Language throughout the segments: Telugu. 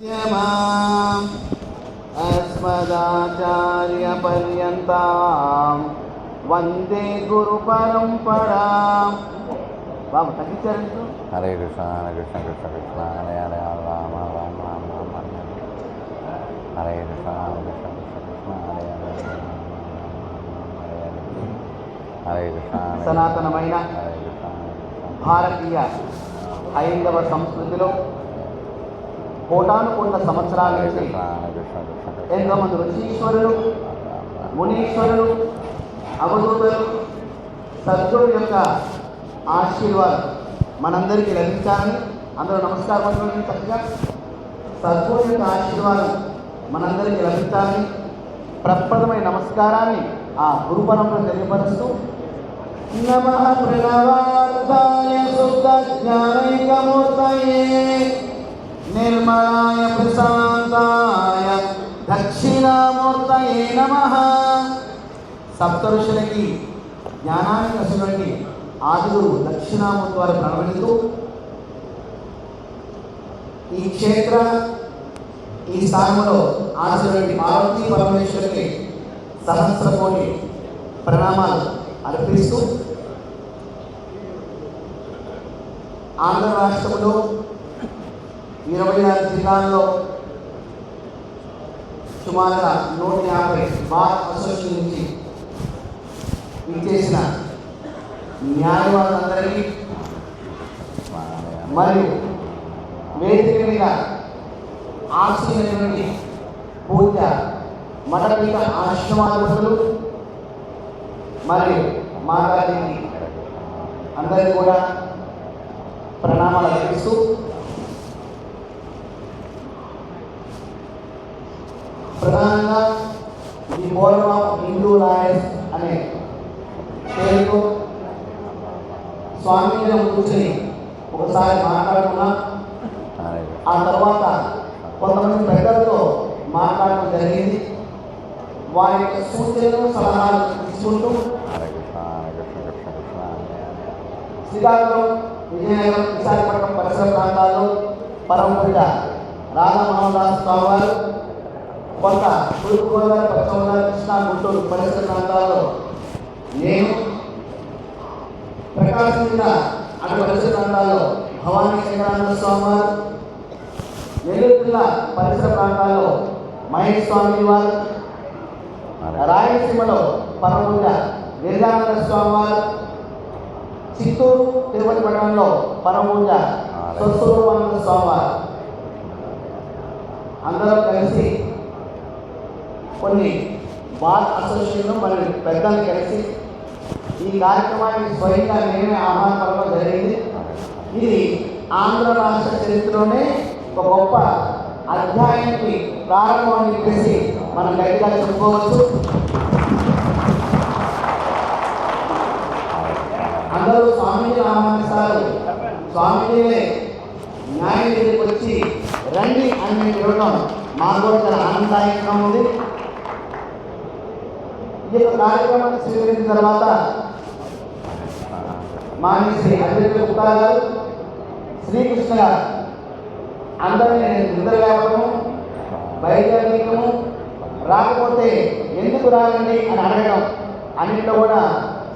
माम् अस्मदाचार्यपर्यन्तां వందే గురు పరంపరాం బాబు తగ్గించారు హరే కృష్ణ హరే కృష్ణ కృష్ణ కృష్ణ హరే హరే హరే రామ రామ రామ రామ హరే హరే హరే కృష్ణ హరే కృష్ణ కృష్ణ కృష్ణ హరే హరే హరే రామ రామ రామ హరే హరే హరే కృష్ణ హరే కృష్ణ సనాతనమైన హరే కృష్ణ హరే కృష్ణ భారతీయ హైందవ సంస్కృతిలో కోటాను కోట్ల సంవత్సరాల నుంచి ఎంతో మంది ఋషీశ్వరులు మునీశ్వరులు అవధూతలు సద్గురు యొక్క ఆశీర్వాదం మనందరికీ లభించాలని అందరూ నమస్కారం చక్కగా సద్గురు యొక్క ఆశీర్వాదం మనందరికీ లభించాలని ప్రప్రదమైన నమస్కారాన్ని ఆ గురు పరంపర తెలియపరుస్తూ నమ ప్రణవార్థాయ శుద్ధ జ్ఞానైకమూర్తయే నిర్మలాయ ప్రశాంతాయ దక్షిణామూర్తయే నమ సప్తఋషులకి జ్ఞానానికి కలిసినటువంటి ఆదిగురు దక్షిణామూర్తి వారు ప్రణమిస్తూ ఈ క్షేత్ర ఈ స్థానంలో ఆశినటువంటి పార్వతీ పరమేశ్వరికి సహస్ర కోటి ప్రణామాలు అర్పిస్తూ ఆంధ్ర రాష్ట్రంలో ఇరవై ఆరు జిల్లాల్లో సుమారుగా నూట యాభై బార్ అసోసియేషన్ నుంచి ఇచ్చేసిన న్యాయవాదులందరికీ మరియు వేదిక మీద ఆశీనటువంటి పూజ మఠపీఠ ఆశ్రమాధిపతులు మరియు మాతాజీకి అందరికీ కూడా ప్రణామాలు అర్పిస్తూ ప్రధానంగా ఈ ఫోరం ఆఫ్ హిందూ లాయర్స్ అనే పేరుతో స్వామీజీ కూర్చొని ఒకసారి మాట్లాడుకున్నా. ఆ తర్వాత కొంతమంది పెద్దలతో మాట్లాడడం జరిగింది. వారి యొక్క సూచనలు సలహాలు తీసుకుంటూ శ్రీకాకుళం విజయనగరం విశాఖపట్నం పరిసర ప్రాంతాల్లో పరమపిట రాధామోహన్ దాస్ స్వామి వారు కొంత తూర్పుగోదావరి పశ్చిమ గోదావరి కృష్ణా గుంటూరు పరిసర ప్రాంతాల్లో నేను ప్రకాశం జిల్లా అటు పరిసర ప్రాంతాల్లో భవానీ శంకరానంద స్వామి వారు నెల్లూరు జిల్లా పరిసర ప్రాంతాల్లో మహేష్ స్వామి వారు రాయలసీమలో పరమపురిట గిరిజానంద స్వామి వారు చిత్తూరు తిరుపతి పట్టణంలో పరమపూజ స్వస్వరూపానంద స్వామివారు. అందరూ కలిసి కొన్ని బార్ అసోసియేషన్ మరియు పెద్దలు కలిసి ఈ కార్యక్రమానికి స్వయంగా నేనే ఆహ్వానపడడం జరిగింది. ఇది ఆంధ్ర రాష్ట్ర చరిత్రలోనే ఒక గొప్ప అధ్యాయానికి ప్రారంభం అని చెప్పేసి మనం గట్టిగా చెప్పుకోవచ్చు. అందరూ స్వామీజీ ఆహ్వానిస్తారు. స్వామీజీలే న్యాయం దగ్గరికి వచ్చి రండి అని మేము చూడటం మాకు కూడా చాలా ఆనందదాయకంగా ఉంది. ఈ యొక్క కార్యక్రమాన్ని స్వీకరించిన తర్వాత మాని శ్రీ అధ్యక్షుడు గుప్తా గారు శ్రీకృష్ణ గారు అందరినీ నేను నిద్ర లేవడము బయలుదేరడము రాకపోతే ఎందుకు రాలండి అని అడగడం అన్నింటిలో కూడా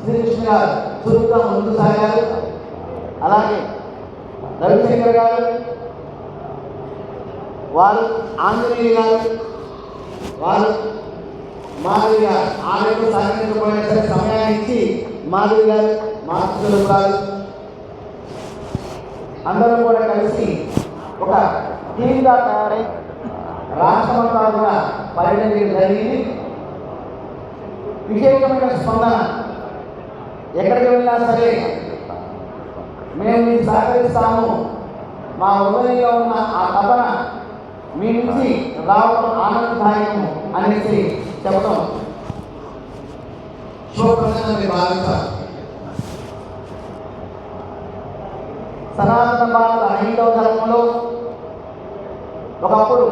శ్రీకృష్ణ గారు చురుగ్గా ముందు సాగారు. అలాగే రవిశంకర్ గారు వారు ఆంజనేయ గారు వారు మాధవి గారు ఆమెకు సహకరించకపోయినా సరే సమయాన్ని ఇచ్చి మాధవి గారు మాతృలు గారు అందరూ కూడా కలిసి ఒక టీమ్గా తయారై రాష్ట్రమంతా కూడా పర్యటన జరిగింది. విశేషమైన స్పందన ఎక్కడికి వెళ్ళినా సరే మేము మీకు సహకరిస్తాము. మా హృదయంలో ఉన్న ఆ తపన మీ నుంచి రావడం ఆనందదాయకము అనేసి చెప్పడం శుభప్రదంగా భావిస్తారు సనాతన భారత హైందవ ధర్మంలో ఒకప్పుడు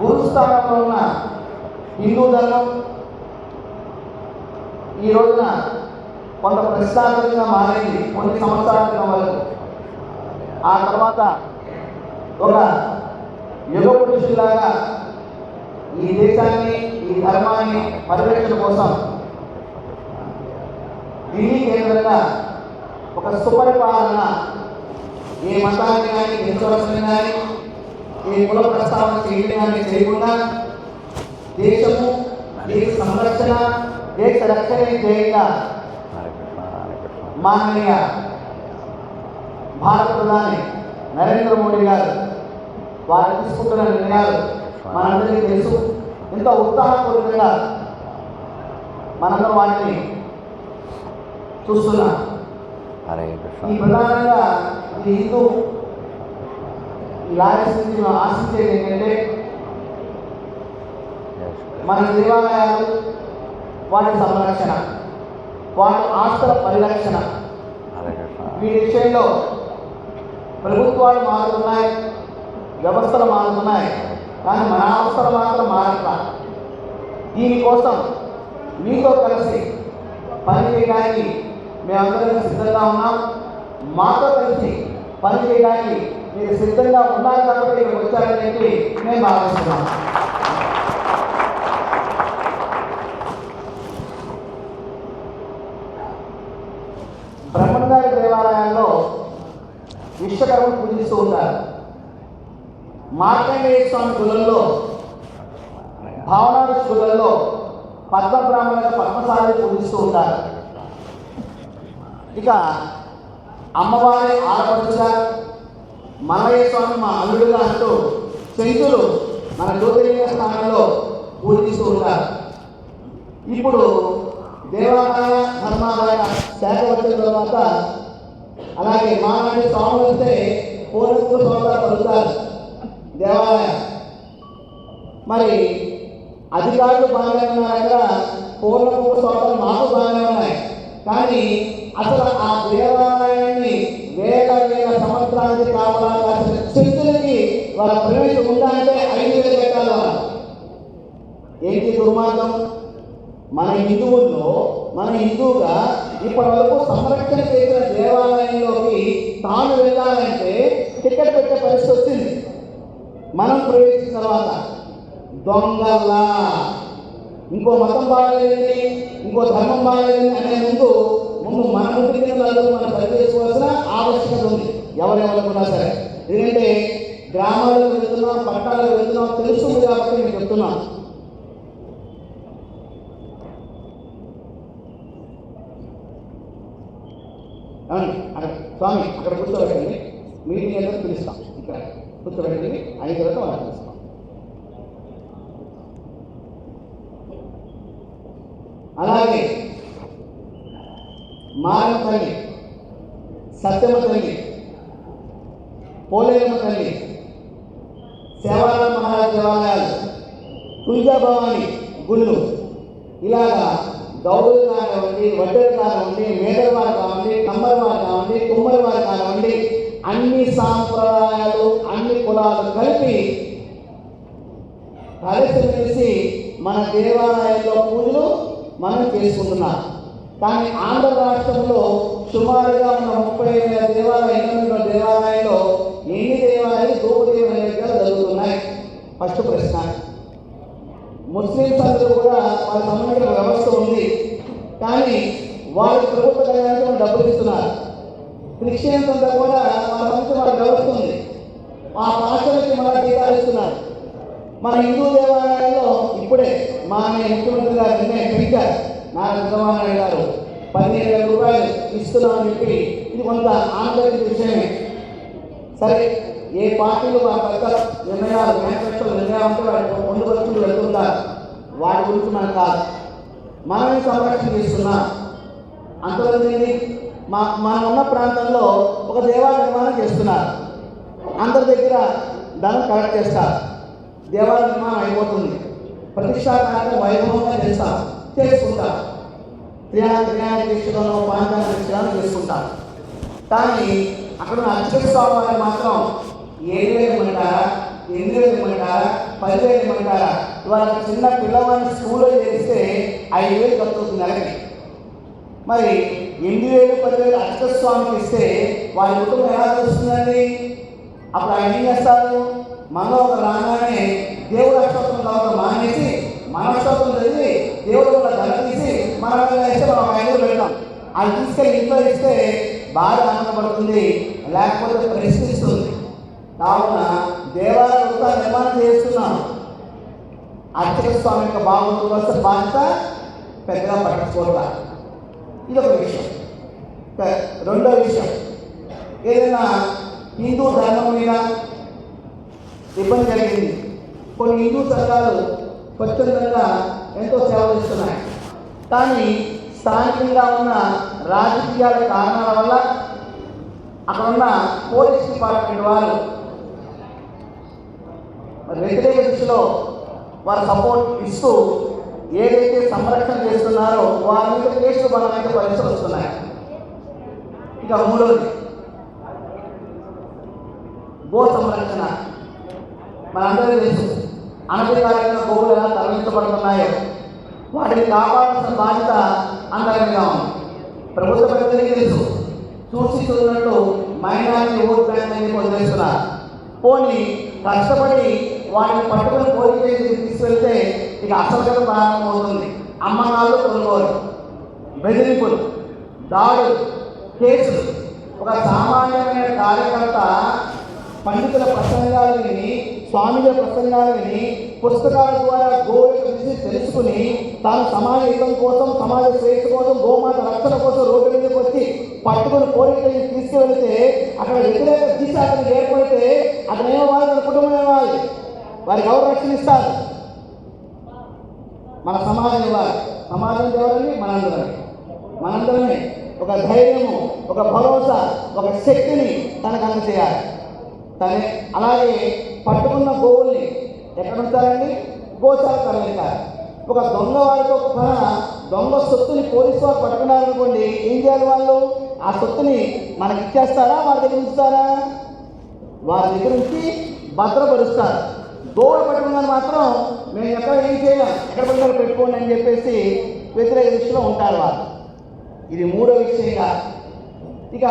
గురుస్థానంలో ఉన్న హిందూ ధర్మం ఈ రోజున కొంత ప్రశ్నార్థకంగా మారింది. కొన్ని సంవత్సరాల క్రితం వరకు. ఆ తర్వాత ఒక యుగ పురుషులాగా ఈ దేశాన్ని ఈ ధర్మాన్ని పరిరక్షణ కోసం ఢిల్లీ కేంద్రంగా ఒక సుపరిపాలన ఏ మతాన్ని కానీ విశ్వాసాన్ని కానీ ఏ కుల ప్రస్తావన చేయడం కానీ చేయకుండా దేశము దేశ సంరక్షణ దేశ రక్షణ చేయంగా మాననీయ భారత ప్రధాని నరేంద్ర మోడీ గారు వారు తీసుకుంటున్న నిర్ణయాలు మనందరికీ తెలుసు ఎంతో ఉత్సాహపూర్వకంగా మనందరం వాటిని చూస్తున్నాం. ఈ ప్రధానంగా ఈ హిందూ మనం ఆశించేది ఏంటంటే. మన దేవాలయాలు వాటి సంరక్షణ వాటి ఆస్తుల పరిరక్షణ. వీటి విషయంలో ప్రభుత్వాలు మారుతున్నాయి వ్యవస్థలు మారుతున్నాయి. కానీ మన అవసరం మాత్రం మారట్లా. దీనికోసం మీతో కలిసి పనిచేయడానికి మేమందరం సిద్ధంగా ఉన్నాం. మాతో కలిసి పనిచేయడానికి మీరు సిద్ధంగా ఉన్నారు కాబట్టి ఇక్కడ వచ్చారని చెప్పి మేము భావిస్తున్నాం. బ్రహ్మగారి దేవాలయాల్లో విశ్వకర్మను పూజిస్తూ ఉంటారు. మార్కండేయ స్వామి కులంలో భావనాడు కులంలో పద్మ బ్రాహ్మణ పద్మశాలి పూజిస్తూ ఉంటారు. ఇక అమ్మవారి ఆడపడుచ మల్లయ్య స్వామి మా అల్లుడుగా అంటూ చెంచులు మన జ్యోతిర్లింగ స్థానంలో పూజిస్తూ ఉంటారు. ఇప్పుడు దేవాలయ ధర్మాలయ శాఖ వచ్చిన తర్వాత అలాగే మానవ స్వాములు వస్తే పూర్వపు సోదర కలుగుతారు దేవాలయం. మరి అధికారులు బాగానే ఉన్నారక్కడ పూర్వపు సోదరులు మాకు బాగానే ఉన్నాయి. కానీ అసలు ఆ దేవాలయాన్ని వేల వేల సంవత్సరానికి కావాల్సిన శక్తులకి వాళ్ళ ప్రవేశం ఉందా అంటే ఐదు వేల పెట్టాలి ఏంటి దుర్మార్గం? మన హిందువుల్లో మన హిందువుగా ఇప్పటి వరకు సంరక్షణ చేసిన దేవాలయంలోకి తాను వెళ్ళాలంటే టికెట్ మనం ప్రవేశించిన తర్వాత దొంగల్లా ఇంకో మతం బాగలేదండి. ఇంకో ధర్మం బాగలేదండి అనే ముందు ముందు మన ముందు మనం పనిచేసుకోవాల్సిన ఆవశ్యకత ఉంది. ఎవరెవరకున్నా సరే. ఎందుకంటే గ్రామాలకు వెళ్తున్నాం పట్టణాలకు వెళ్తున్నాం తెలుస్తుంది కాబట్టి నేను చెప్తున్నాను అక్కడ స్వామి అక్కడ కూర్చోబెట్టండి మీటింగ్ ఏదో పిలుస్తాం. ఇక్కడ. కూర్చోబెట్టి అయిన తర్వాత వాళ్ళకి పిలుస్తాం అలాగే మారణ తల్లి సత్యమ తల్లి పోలేరమ్మ తల్లి సేవారామ మహారాజ్ దేవాలయాలు తుల్జా భవాని గుళ్ళు ఇలాగా గౌరవ కానివ్వండి వడ్డరి కానివ్వండి మేదల వారు కానివ్వండి కమ్మల వారు కానివ్వండి కుమ్మల వారు కానివ్వండి అన్ని సాంప్రదాయాలు అన్ని కులాలు కలిపి కలిసి కలిసి మన దేవాలయాల్లో పూజలు మనం చేసుకుంటున్నాం. కానీ ఆంధ్ర రాష్ట్రంలో సుమారుగా ఉన్న ముప్పై వేల దేవాలయాల దేవాలయాల్లో ఎన్ని దేవాలయాలు దూపదేవ దగ్గర జరుగుతున్నాయి? ఫస్ట్ ప్రశ్న. ముస్లిమ్స్ అందరూ కూడా వాళ్ళ సంబంధించిన వ్యవస్థ ఉంది. కానీ వాళ్ళు ప్రభుత్వ కళ్యాణానికి డబ్బులు ఇస్తున్నారు. క్రిస్టియన్స్ అంతా కూడా మా సంస్థ మనకు వ్యవస్థ ఆ పాస్టర్లకి మన టీకాలు ఇస్తున్నారు. మన హిందూ దేవాలయాల్లో ఇప్పుడే మా ముఖ్యమంత్రి గారు నిన్నే పెంచారు నారా చంద్రబాబు గారు పదిహేను వేల రూపాయలు ఇస్తున్నామని చెప్పి ఇది కొంత ఆందోళన విషయమే. సరే ఏ పార్టీలు వారి పెద్ద నిర్ణయాలు మేనిఫెస్టో నిర్ణయాలతో ముందు పొందుపరుచుకు వెళ్తుంటారు వాటి గురించి మనకు కాదు. మనమే సంరక్షణ చేస్తున్నాం. అంతవరకు మా మనం ఉన్న ప్రాంతంలో ఒక దేవాలయ నిర్మాణం చేస్తున్నారు. అందరి దగ్గర ధనం కలెక్ట్ చేస్తారు. దేవాలయ నిర్మాణం అయిపోతుంది. ప్రతిష్టా వైభవంగా చేస్తాం చేసుకుంటాం త్రియాణ త్రియాణ దీక్షలను దీక్షలను చేసుకుంటాం కానీ అక్కడ ఉన్న అర్చక స్వామి వారు మాత్రం ఏడు వేలు ఇమ్మంటారా ఎనిమిది వేలు ఇమ్మంటారా పదివేలు ఇమ్మంటారా ఇవాళ చిన్న పిల్లవాడిని స్కూల్లో చేస్తే ఐదు వేలు ఖర్చు అలాగే మరి ఎనిమిది వేలు పదివేలు అర్చక స్వామికి ఇస్తే వారి కుటుంబం ఎలా చూస్తుందండి? అప్పుడు ఆయన ఏం చేస్తారు మనలో ఒక రాగానే దేవుడు అష్టోత్రం కావాలి మానేసి మన అష్టోత్రం చదివి దేవుడు కూడా ధర తీసి మన మీద వేస్తే మనం ఒక ఐదు పెడతాం అది తీసుకెళ్ళి ఇంట్లో ఇస్తే బాగా ఆనందపడుతుంది లేకపోతే ప్రశ్నిస్తుంది కావున దేవాలయ వృత్తాలు నిర్మాణం చేస్తున్నాం. అర్చక స్వామి యొక్క బాగుంటుంది వస్తే బాధ్యత పెద్దగా పట్టించుకోవాలి ఇదొక విషయం. రెండో విషయం. ఏదైనా హిందూ ధర్మం మీద ఇబ్బంది జరిగింది కొన్ని హిందూ సంఘాలు స్వచ్ఛందంగా ఎంతో సేవ చేస్తున్నాయి. కానీ స్థానికంగా ఉన్న రాజకీయాల కారణాల వల్ల అక్కడ ఉన్న పోలీస్ డిపార్ట్మెంట్ వారు వ్యతిరేక దిశలో వారు సపోర్ట్ ఇస్తూ ఏదైతే సంరక్షణ చేస్తున్నారో వారి మీద కేసులు బలమైతే పరిస్థితులు వస్తున్నాయి. ఇక మూడవది గో సంరక్షణ. మనందరికీ తెలుసు అనధికారికంగా గోవులు ఎలా తరలించబడుతున్నాయో వాటిని కాపాడాల్సిన బాధ్యత అందరి మీద ఉంది. ప్రభుత్వ పెద్దలకి తెలుసు చూసి చూసినట్టు మైనారిటీ ఓట్ బ్యాంక్ అని వదిలేస్తున్నారు పోనీ కష్టపడి వాటిని పట్టుకుని పోలీసు తీసుకెళ్తే ఇక అసలు ప్రారంభమవుతుంది అమ్మనాలు కొనుగోలు. బెదిరింపులు దాడులు కేసులు. ఒక సామాన్యమైన కార్యకర్త పండితుల ప్రసంగాలు విని స్వామిల ప్రసంగాలు విని పుస్తకాల ద్వారా గోవిక గురించి తెలుసుకుని తాను సమాజ హితం కోసం సమాజ స్వేచ్ఛ కోసం గోమాత రక్షణ కోసం రోడ్డు మీదకి వచ్చి పట్టుకుని కోరికలు తీసుకువెళితే అక్కడ వ్యతిరేక దిశ అతనికి ఏర్పడితే అతనేమో వాళ్ళు తన కుటుంబం ఏమవ్వాలి వారికి ఎవరు రక్షణ ఇస్తారు? మన సమాజం ఇవ్వాలి. సమాజం ఎవరండి? మనందరమే. మనందరమే. ఒక ధైర్యము ఒక భరోసా ఒక శక్తిని తనకు అందచేయాలి తనే అలాగే పట్టుకున్న గోవుల్ని ఎక్కడ ఉంచాలండి? గోచార తరలించాలి ఒక దొంగ వారితో సహా దొంగ సొత్తుని పోలీసు వారు పట్టుకున్నారనుకోండి ఏం చేయాలి వాళ్ళు? ఆ సొత్తుని మనకి ఇచ్చేస్తారా వారి దగ్గర ఉంచుతారా? వారి దగ్గర నుంచి భద్రపరుస్తారు. దోడు పట్టుకున్నది మాత్రం మేము ఎక్కడ ఏం చేయలేం ఎక్కడ పడితే పెట్టుకోండి అని చెప్పేసి వ్యతిరేక దృష్టిలో ఉంటారు వాళ్ళు. ఇది మూడో విషయంగా. ఇక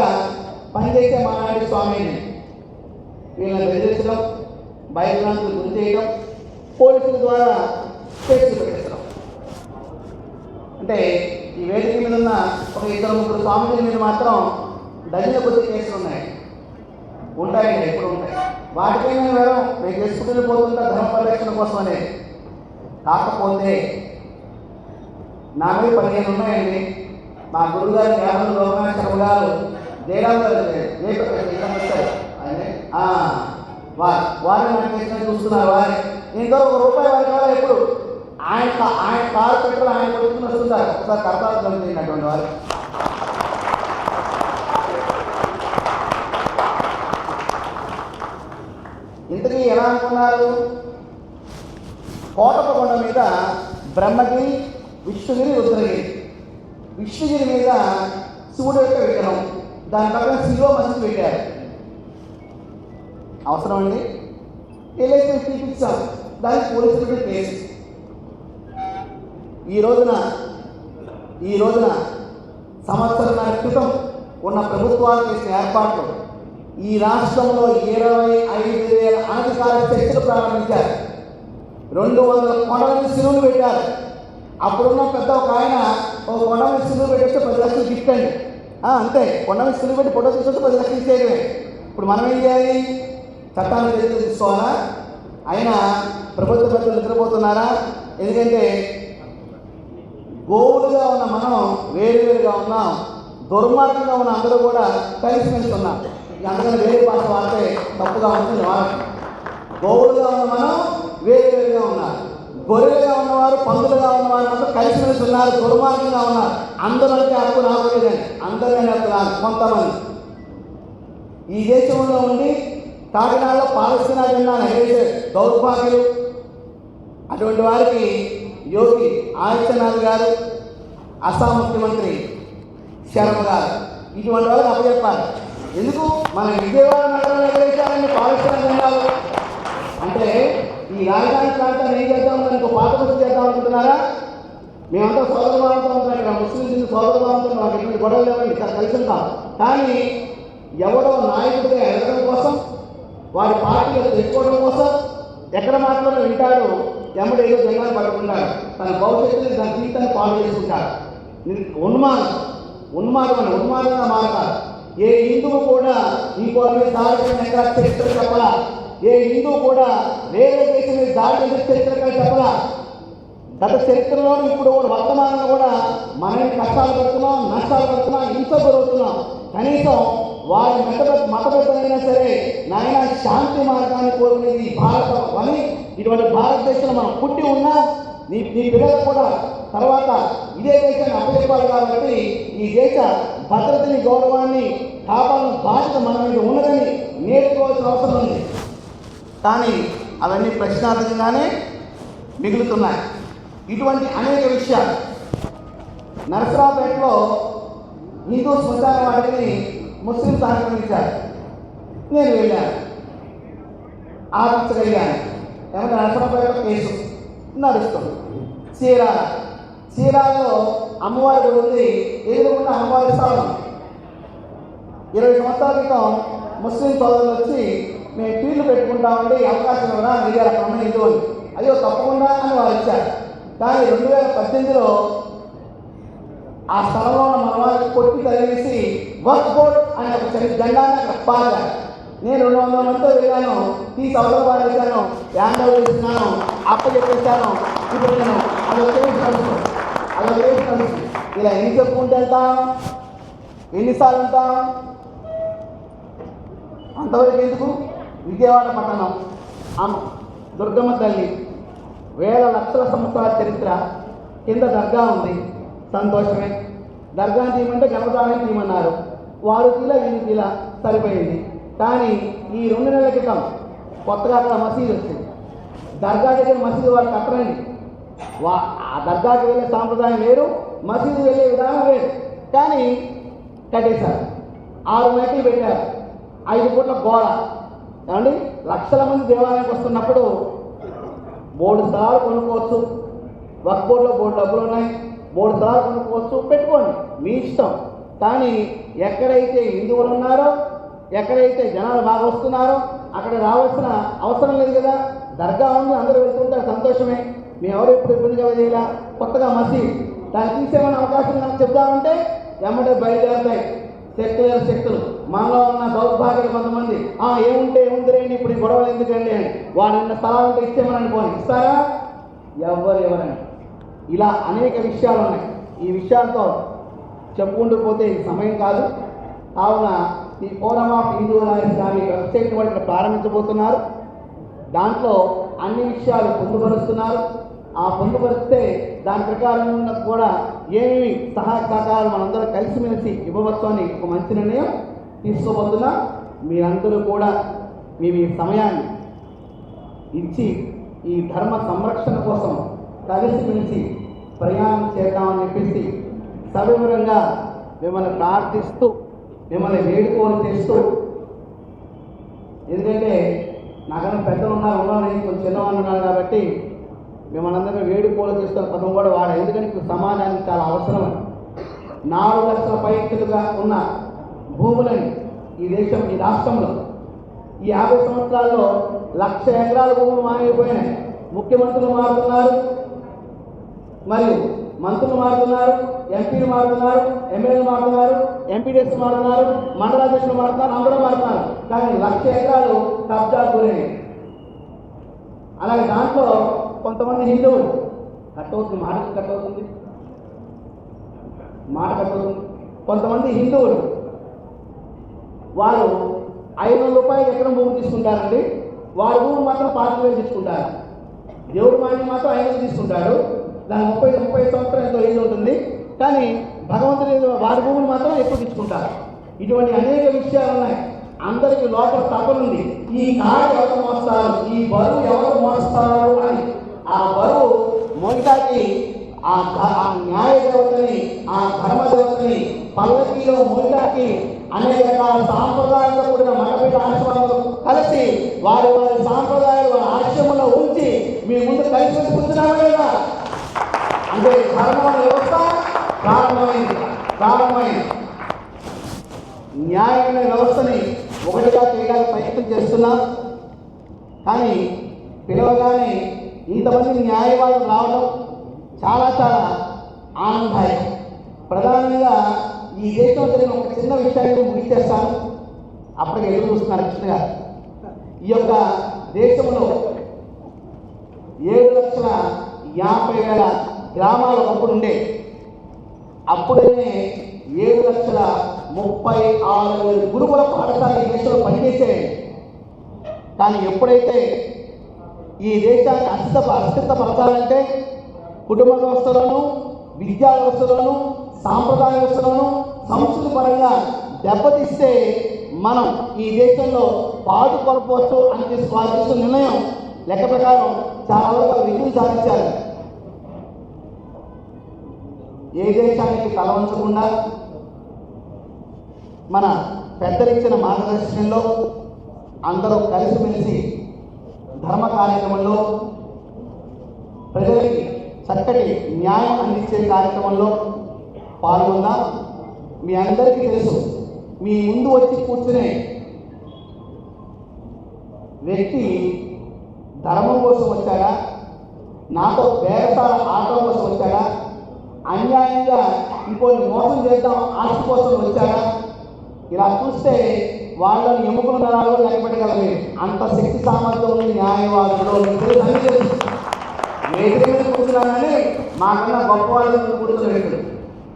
పనిచేసే మానాడి స్వామిని వీళ్ళని బెదిరించడం భయభ్రాంతులు గురి చేయడం పోలీసుల ద్వారా కేసులు పెట్టించడం అంటే ఈ వేదిక మీద ఉన్న ఒక ఇద్దరు ముగ్గురు స్వామిని మీద మాత్రం డజన్ల కొద్ది కేసులు ఉన్నాయి. ఉంటాయి ఎప్పుడు ఉంటాయి? వాటిపై మేము వేరం మేము చేసుకుంటూ పోతుంటా ధర్మ పరిరక్షణ కోసమనే. కాకపోతే నా మీద పదిహేను ఉన్నాయండి. మా గురుగారు జ్ఞానం లోకనాథ గారు జయరామ్ గారు వారు వారు నాకు చేసిన చూస్తున్నారు వారి. ఇంకా ఒక రూపాయి వారి కావాలి ఎప్పుడు? ఆయన ఆయన కారు పెట్టుకుని ఆయన కొడుకుని వస్తుంటారు. ఒకసారి కర్తాలు కలిగినటువంటి వారు. ఇంతకీ ఎలా అనుకున్నారు? కోటపకొండ మీద బ్రహ్మగిరి విష్ణుగిరి రుద్రగిరి. విష్ణుగిరి మీద శివుడు యొక్క విగ్రహం. దాని పక్కన శివ మసీదు పెట్టారు. అవసరం అండి? ఏదైతే చూపించాం దానికి పోలీసులు కేసు ఈ రోజున ఈ రోజున సంవత్సరాల క్రితం ఉన్న ప్రభుత్వాలు చేసిన ఏర్పాట్లు ఈ రాష్ట్రంలో ఇరవై ఐదు వేల అనధికార చర్చలు ప్రారంభించారు. రెండు వందల కొండల సిలువలు పెట్టారు. అప్పుడున్న పెద్ద ఒక ఆయన ఒక కొండ మీద పెట్టేస్తే పది లక్షలు గిఫ్ట్ అండి. అంతే. కొండ మీద పెట్టి ఫోటో తీసుకుంటే పది లక్షలు ఇచ్చేయడమే. ఇప్పుడు మనం ఏం చేయాలి? చట్టాన్ని తెలిసి తీసుకోవాలా ఆయన ప్రభుత్వ పెద్దలు నిద్రపోతున్నారా? ఎందుకంటే గోవులుగా ఉన్న మనం వేరువేరుగా ఉన్నాం దుర్మార్గంగా ఉన్న అందరూ కూడా కలిసిమెలిసి ఉన్నాం. అందుకని వేరే భాష వాడితే తప్పుగా ఉంటుంది వాడటం గోవులుగా ఉన్న మనం వేరువేరుగా ఉన్నారు. గొర్రెలుగా ఉన్నవారు పందులుగా ఉన్నవారు మాత్రం కలిసిమెలిసి ఉన్నారు దుర్మార్గంగా ఉన్నారు. అందరూ అంటే హక్కు రావట్లేదండి అందరినీ హక్కు రాదు కొంతమంది. ఈ దేశంలో ఉండి కాకినాడలో పాలస్తీనా జెండాను ఎగరేసే దౌర్భాగ్యులు అటువంటి వారికి యోగి ఆదిత్యనాథ్ గారు అస్సాం ముఖ్యమంత్రి శర్మ గారు ఇటువంటి వాళ్ళకి అప్పచెప్పాలి. ఎందుకు? మన విజయవాడ నగరంలో ఎగరేశారని పాలస్తీనా జెండాలు అంటే ఈ రాజధాని ప్రాంతాన్ని ఏం చేద్దాం ఇంకో పాత బస్సు చేద్దాం అనుకుంటున్నారా? మేమంతా సోదర సోదరభావంతో ఉంటాం ఇక్కడ. ముస్లింస్ సోదరభావంతో మాకు ఎటువంటి గొడవలు లేవండి ఇక్కడ కలిసి ఉంటాం. కానీ ఎవరో నాయకుడిగా ఎదగడం కోసం వారి పార్టీలో తెచ్చుకోవడం కోసం ఎక్కడ మాత్రమే వింటాడు ఎమ్మడి ఏదో జనాలు పట్టుకుంటాడు తన భవిష్యత్తుని తన జీవితాన్ని పాలు చేసుకుంటాడు. ని- ఉన్మాదం ఉన్మాదం అని ఉన్మాదంగా మారతారు ఏ హిందువు కూడా ఇంకో మీద దాడి చరిత్ర చెప్పలా ఏ హిందువు కూడా వేరే దేశం మీద దాడి చరిత్ర చెప్పలా గత చరిత్రలో ఇప్పుడు వర్తమానంలో కూడా మనం కష్టాలు పడుతున్నాం నష్టాలు పడుతున్నాం హింస జరుగుతున్నాం. కనీసం వారి మత మత పెద్దలైనా సరే నాయన శాంతి మార్గాన్ని కోరుకునేది భారత అని ఇటువంటి భారతదేశంలో మనం పుట్టి ఉన్నా నీ నీ పిల్లలకు కూడా తర్వాత ఇదే దేశాన్ని అప్పచెప్పాలి కాబట్టి ఈ దేశ భద్రతని గౌరవాన్ని కాపాడిన బాధ్యత మన మీద ఉన్నదని నేర్చుకోవాల్సిన అవసరం ఉంది. కానీ అవన్నీ ప్రశ్నార్థకంగానే మిగులుతున్నాయి. ఇటువంటి అనేక విషయాలు. నరసరాపేటలో హిందూ శ్మశాన వాటిని ముస్లిం ఆక్రమించారు నేను వెళ్ళాను. ఆపించగలిగాను ఏమంటే నరసరావుపేటలో కేసు నడుస్తుంది. చీరాల చీరాలలో అమ్మవారి గుడి ఉంది. ఎదురుకుండా అమ్మవారి స్థలం. ఇరవై సంవత్సరాల క్రితం ముస్లిం సోదరులు వచ్చి మేము పీర్లు పెట్టుకుంటామండి అవకాశం ఇవ్వరా? మీరు అక్కడ ఉన్న అయ్యో తప్పకుండా అని వారు ఇచ్చారు. కానీ రెండు వేల పద్దెనిమిదిలో ఆ స్థలంలో ఉన్న మన వాళ్ళకి కొట్టి తగిలేసి వర్క్ బోర్డ్ అనే ఒక చిన్న జెండాన్ని అక్కడ పాడారు నేను రెండు వందల మందితో వెళ్ళాను. ఈ సభలో పాడేశాను హ్యాండ్ ఓవర్ చేస్తున్నాను అప్ప చెప్పేశాను ఇప్పుడు నేను అది వచ్చే నడుస్తుంది అదొక ఇలా ఎన్ని చెప్పుకుంటూ వెళ్తాం ఎన్నిసార్లు వెళ్తాం అంతవరకు ఎందుకు? విజయవాడ పట్టణం. ఆమె దుర్గమ్మ తల్లి. వేల లక్షల సంవత్సరాల చరిత్ర కింద దర్గా ఉంది. సంతోషమే. దర్గా తీయమంటే గణపతాన్ని తీయమన్నారు. వారు తీల వీళ్ళు తీల సరిపోయింది. కానీ ఈ రెండు నెలల క్రితం కొత్తగా అక్కడ మసీదు వచ్చింది. దర్గా దగ్గర మసీదు వారు కట్టరండి. వా ఆ దర్గాకి వెళ్ళే సాంప్రదాయం వేరు మసీదు వెళ్ళే విధానం వేరు. కానీ కట్టేశారు. ఆరు మైకులు పెట్టారు. ఐదు పూట్ల గోడ. ఏమండి? లక్షల మంది దేవాలయానికి వస్తున్నప్పుడు మూడు సార్లు కొనుక్కోవచ్చు. వర్క్ బోర్డులో మూడు డబ్బులు ఉన్నాయి. మూడు సార్లు కొనుక్కోవచ్చు. పెట్టుకోండి. మీ ఇష్టం. కానీ ఎక్కడైతే హిందువులు ఉన్నారో ఎక్కడైతే జనాలు బాగా వస్తున్నారో అక్కడ రావాల్సిన అవసరం లేదు కదా. దర్గా ఉంది అందరూ వెళ్తుంటారు సంతోషమే. మేము ఎవరు ఎప్పుడు ఇబ్బంది కలగజేయాల కొత్తగా మసి. దాన్ని తీసేమని అవకాశం నాకు చెప్తామంటే వెంబడే బయలుదేరుతాయి. సెక్యులర్ శక్తులు. మనలో ఉన్న దౌర్భాగ్యులు కొంతమంది. ఆ ఏముంటే ఏముంది రేండి ఇప్పుడు ఈ గొడవలు ఎందుకండి అని. వాడు ఉన్న స్థలాలు ఉంటే ఇచ్చేమని పోని. ఇస్తారా? ఎవరు ఎవరని ఇలా అనేక విషయాలు ఉన్నాయి. ఈ విషయాలతో చెప్పుకుంటూ పోతే సమయం కాదు. కావున ఈ forum of Hindu Swami website వాళ్ళు ప్రారంభించబోతున్నారు. దాంట్లో అన్ని విషయాలు పొందుపరుస్తున్నారు. ఆ పొందుపరిస్తే దాని ప్రకారం ఉన్న కూడా ఏమి సహాయ సహకారాలు మనందరం కలిసిమెలిసి ఇవ్వవచ్చు అని ఒక మంచి నిర్ణయం. తీసుకోబోతున్నా మీరందరూ కూడా మీ మీ సమయాన్ని ఇచ్చి ఈ ధర్మ సంరక్షణ కోసం కలిసిమెలిసి ప్రయాణం చేద్దామని చెప్పేసి సవివరంగా మిమ్మల్ని ప్రార్థిస్తూ మిమ్మల్ని వేడుకోలు చేస్తూ ఎందుకంటే నాకన్నా పెద్దలు ఉన్నారు ఉన్నారు కొంచెం చిన్నవాళ్ళు ఉన్నారు కాబట్టి మిమ్మల్ని అందరినీ వేడుకోలు చేస్తున్న పదం కూడా వాడ ఎందుకంటే ఇప్పుడు సమాజానికి చాలా అవసరం నాలుగు లక్షల పైతులుగా ఉన్న భూములని ఈ దేశం ఈ రాష్ట్రంలో ఈ యాభై సంవత్సరాల్లో లక్ష ఎకరాల భూములు మాయమైపోయినాయి. ముఖ్యమంత్రులు మారుతున్నారు. మరియు మంత్రులు మారుతున్నారు. ఎంపీలు మారుతున్నారు. ఎమ్మెల్యేలు మారుతున్నారు. ఎంపీడీఎస్ మారుతున్నారు. మండలాధ్యక్షులు మారుతున్నారు. అందరూ మారుతున్నారు. కానీ లక్ష ఎకరాలు కబ్జా గురైనాయి. అలాగే దాంట్లో కొంతమంది హిందువులు. కట్టవుతుంది మాటకి కట్టవుతుంది. మాట కట్టవుతుంది. కొంతమంది హిందువులు. వారు ఐదు వందల రూపాయలు ఎకరం భూమి తీసుకుంటారండి. వారి భూమి మాత్రం పాతిక వేలు తీసుకుంటారు. దేవుడు మాని మాత్రం ఐదు తీసుకుంటారు. తీసుకుంటాడు దాని ముప్పై ముప్పై సంవత్సరం ఎంతో ఏజ్ ఉంటుంది. కానీ భగవంతుడి వారి భూములు మాత్రం ఎక్కువ తీసుకుంటారు. ఇటువంటి అనేక విషయాలు ఉన్నాయి. అందరికీ లోపల తపనుంది ఈ కారు ఎవరు మోస్తారు? ఈ బరువు ఎవరు మోస్తారు అని ఆ బరువు మోయటానికి ఆ ఆ న్యాయ దేవతని ఆ ధర్మ దేవతని పల్లకీలో మోయటానికి అనేక రకాల సాంప్రదాయాలతో కూడిన మగపీఠ ఆశ్రమాలు కలిసి వారి వారి సాంప్రదాయాలు వారి ఆశ్రమంలో ఉంచి మీ ముందు కలిసి వచ్చి లేదా? అంటే ధర్మ వ్యవస్థ ప్రారంభమైంది. ప్రారంభమైంది. న్యాయమైన వ్యవస్థని ఒకటిగా చేయడానికి ప్రయత్నం చేస్తున్నా. కానీ పిలవగానే ఇంతమంది న్యాయవాదులు రావడం చాలా చాలా ఆనందదాయకం. ప్రధానంగా ఈ దేశంలో జరిగిన ఒక చిన్న విషయాన్ని ముగించేస్తాను అప్పటికి ఎదురు చూస్తున్నారు కృష్ణ గారు. ఈ యొక్క దేశంలో ఏడు లక్షల యాభై వేల గ్రామాలు ఒకప్పుడు ఉండే. అప్పుడనే ఏడు లక్షల ముప్పై ఆరు వేల గురుకుల పాఠశాల ఈ దేశంలో పనిచేసే కానీ ఎప్పుడైతే ఈ దేశాన్ని అస్థిత అస్థితపరచాలంటే కుటుంబ వ్యవస్థలను విద్యా వ్యవస్థలను సాంప్రదాయ వ్యవస్థలను సంస్కృతి పరంగా దెబ్బతీస్తే మనం ఈ దేశంలో పాటు కొలపవచ్చు అని స్వాదిస్తున్న నిర్ణయం లెక్క ప్రకారం చాలా వరకు విజయం సాధించారు. ఏ దేశానికి తల ఉంచకుండా మన పెద్దలిచ్చిన మార్గదర్శనంలో అందరూ కలిసిమెలిసి ధర్మ కార్యక్రమంలో ప్రజలకి చక్కటి న్యాయం అందించే కార్యక్రమంలో పాల్గొన్నా మీ అందరికీ తెలుసు మీ ముందు వచ్చి కూర్చునే వ్యక్తి ధర్మం కోసం వచ్చాడా? నాతో వేరసాల ఆటం కోసం వచ్చాడా? అన్యాయంగా ఇంకోని మోసం చేద్దాం ఆశ కోసం వచ్చాడా? ఇలా చూస్తే వాళ్ళని ఎముకల నరాలు నిలబెట్టగలవి అంత శక్తి సామర్థ్యం ఉంది న్యాయవాదులు మీకు తెలుసు, వేదిక మీద కూర్చున్నానని మాకన్నా గొప్ప వాళ్ళు కూర్చున్న వ్యక్తులు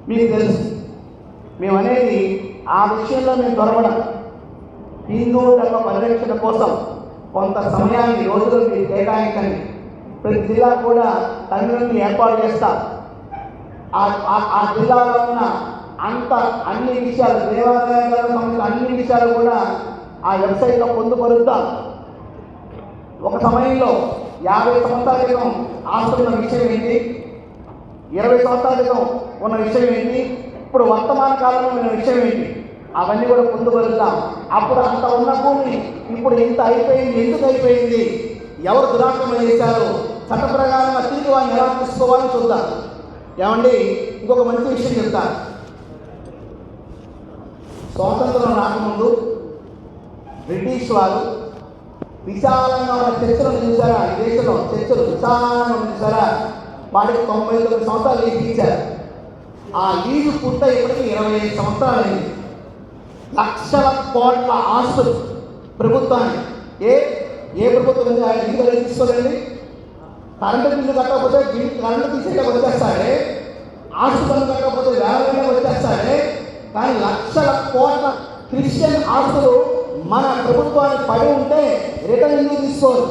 మీకు తెలుసు. మేమనేది ఆ విషయంలో మేము దొరకడం. హిందూ ధర్మ పరిరక్షణ కోసం కొంత సమయాన్ని రోజులు మీరు కేటాయించండి. ప్రతి జిల్లా కూడా తల్లిని ఏర్పాటు చేస్తారు ఆ- ఆ- ఆ జిల్లాలో ఉన్న అంత అన్ని విషయాలు దేవాలయాలకు సంబంధించిన అన్ని విషయాలు కూడా ఆ వెబ్సైట్లో పొందుపరుద్దాం. ఒక సమయంలో యాభై సంవత్సరాల క్రితం ఆస్తున్న విషయం ఏంటి? ఇరవై సంవత్సరాల క్రితం ఉన్న విషయం ఏంటి? ఇప్పుడు వర్తమాన కాలంలో ఉన్న విషయం ఏంటి? అవన్నీ కూడా పొందుపరుద్దాం. అప్పుడు అంత ఉన్న భూమి ఇప్పుడు ఇంత అయిపోయింది ఎందుకు అయిపోయింది? ఎవరు దురాక్రమణ చేశారు? చట్ట ప్రకారంగా తిరిగి వాడిని ఎలా తీసుకోవాలని చూద్దాం. ఏమండి? ఇంకొక మంచి విషయం చెప్తాను. స్వాతంత్రం రాకముందు బ్రిటిష్ వారు విశాలంగా ఉన్న చర్చలు చూసారా ఈ దేశంలో చర్చలు విశాలంగా చూసారా వాటికి తొంభై తొమ్మిది సంవత్సరాలు లీజు ఇచ్చారు. ఆ లీజు పూర్తయిప్పటికీ ఇరవై ఐదు సంవత్సరాలు అయింది. లక్షల కోట్ల ఆస్తులు ప్రభుత్వాన్ని ఏ ఏ ప్రభుత్వం ఉంది? తీసుకోలేండి కరెంటు బిల్లు కట్టకపోతే బిల్లు కరెంటు తీసేట వచ్చేస్తాడే ఆస్తి పన్ను కట్టకపోతే వేల వచ్చేస్తాడే కానీ లక్షల కోట్ల క్రిస్టియన్ ఆస్తులు మన ప్రభుత్వానికి పడి ఉంటే రిటర్న్ ఎందుకు తీసుకోరు?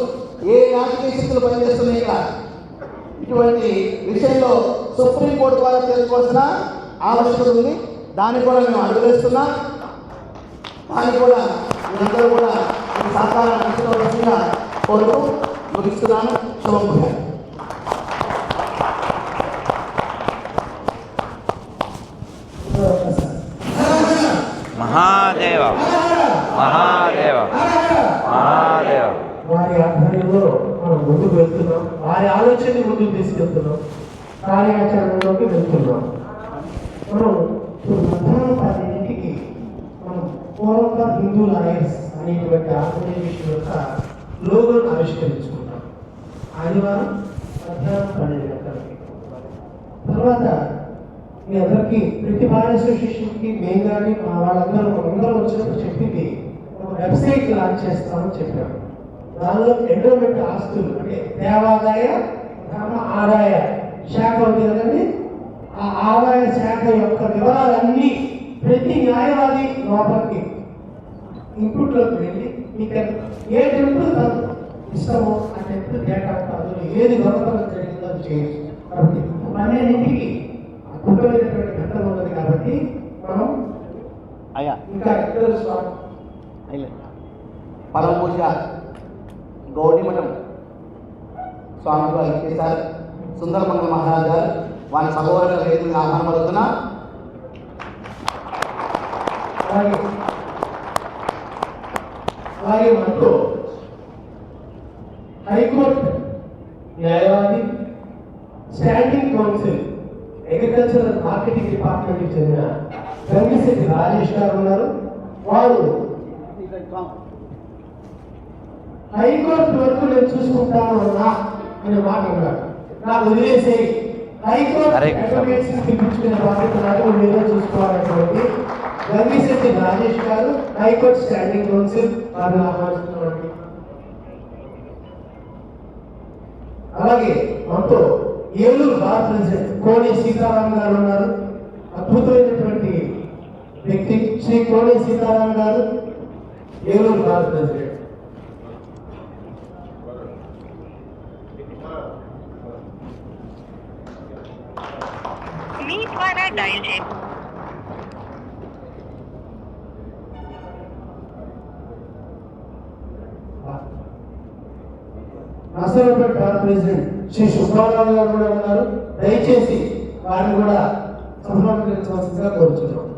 ఏ రాజకీయ శక్తులు పనిచేస్తున్నాయి ఇక్కడ? ఇటువంటి విషయంలో సుప్రీంకోర్టు ద్వారా తెలుసుకోవాల్సిన ఆవశ్యకత ఉంది. దాన్ని కూడా మేము అడుగులేస్తున్నాం. దాన్ని కూడా మీరందరూ కూడా ఈ సహకారం కోరుతూ ముగిస్తున్నాను. శుభం మహాదేవ. మహాదేవ. వారి ఆధ్వర్యంలో మనం ముందుకు వెళ్తున్నాం. వారి ఆలోచనని ముందుకు తీసుకెళ్తున్నాం. కార్యాచరణలోకి వెళ్తున్నాం. మనం ఇప్పుడు మధ్యాహ్నం పన్నెండింటికి మనం ఫోరం ఆఫ్ హిందూ లాయర్స్ అనేటువంటి ఆర్గనైజేషన్ యొక్క లోగోను ఆవిష్కరించుకుంటాం ఆదివారం మధ్యాహ్నం పన్నెండు గంటలకి. తర్వాత మీ అందరికీ ప్రతి బార్ అసోసియేషన్కి మేము కానీ మా వాళ్ళందరూ అందరూ వచ్చినప్పుడు చెప్పింది ఒక వెబ్సైట్ లాంచ్ చేస్తామని చెప్పాము దానిలో ఎండోమెంట్ ఆస్తులు అంటే దేవాదాయ ధర్మ ఆదాయ శాఖ ఉంది కదండి? ఆ ఆదాయ శాఖ యొక్క వివరాలన్నీ ప్రతి న్యాయవాది లోపలికి ఇన్పుట్లోకి వెళ్ళి మీకు ఏ టెంపుల్ తను ఇష్టమో ఆ టెంపుల్ డేటా ఏది దొరకడం జరిగిందో అది చేయొచ్చు. కాబట్టి పన్నెండింటికి ఘట్టం ఉన్నది కాబట్టి మనం అయ్యా. ఇంకా ఇద్దరు స్వామి? గౌడిమఠం వారు ఇచ్చేశారు. సుందరమంగళ మహారాజ్ గారు వారి సహోదరుల వేదికగా ఆహ్వానం అలాగే. అలాగే మనతో హైకోర్టు న్యాయవాది స్టాండింగ్ కౌన్సిల్ అగ్రికల్చరల్ మార్కెటింగ్ డిపార్ట్మెంట్కి చెందిన గంగిశెట్టి రాజేష్ గారు ఉన్నారు. వారు హైకోర్టు వరకు నేను చూసుకుంటాను అన్నా అనే మాట అన్నాడు నాకు వదిలేసి high court Hare Krishna. Advocates పిలిపించుకునే బాధ్యత నాకు మీరే చూసుకోవాలనేటువంటి గంగిశెట్టి రాజేష్ గారు హైకోర్టు స్టాండింగ్ కౌన్సిల్ వారిని ఆహ్వానిస్తున్నామండి అలాగే మనతో ఏలూరు బార్ ప్రెసిడెంట్ కోణి సీతారాం గారు ఉన్నారు. అద్భుతమైనటువంటి వ్యక్తి శ్రీ కోణి సీతారాం గారు. ఏలూరు బార్ ప్రెసిడెంట్ మీ ద్వారా డయల్ చే నర్సరావుపేట బార్ ప్రెసిడెంట్ శ్రీ సుబ్బారావు గారు కూడా ఉన్నారు. దయచేసి వారిని కూడా సంప్రదించవలసిందిగా కోరుతున్నాం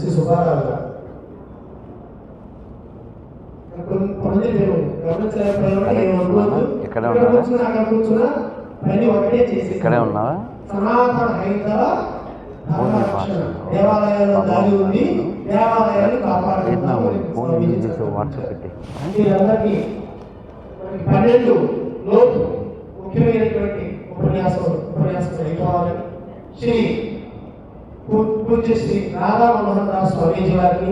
శ్రీ సుబ్బారావు గారు. కొంతమంది మేము పని ఒకటే చేసి ఇక్కడే ఉన్నావా? సనాతన హైందవ ఉంది. దేవాలయాలు వాట్సాప్ పెట్టి. పన్నెండు లోతు ముఖ్యమైనటువంటి ఉపన్యాసం ఉపన్యాసం అయిపోవాలని శ్రీ పూజ్య శ్రీ రాధా మనోహర్ దాస్ స్వామీజీ వారిని